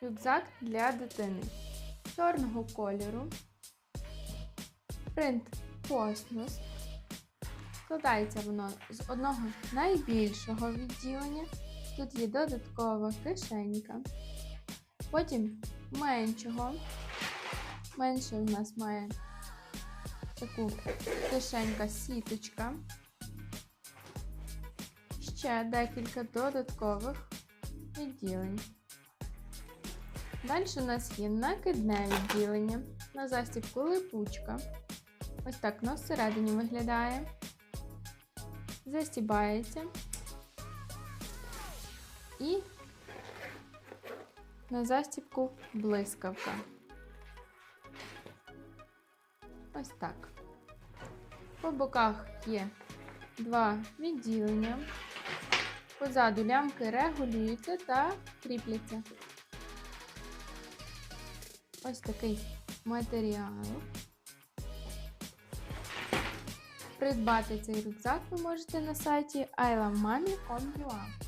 Рюкзак для дитини чорного кольору. Принт космос. Складається воно з одного найбільшого відділення. Тут є додаткова кишенька. Потім меншого. Менше в нас має таку кишенька сіточка. Ще декілька додаткових відділень. Далі у нас є накидне відділення. На застібку липучка. Ось так воно всередині виглядає. Застібається. І на застібку блискавка. Ось так. По боках є два відділення. Позаду лямки регулюються та кріпляться. Ось такий матеріал. Придбати цей рюкзак ви можете на сайті ilovemami.com.ua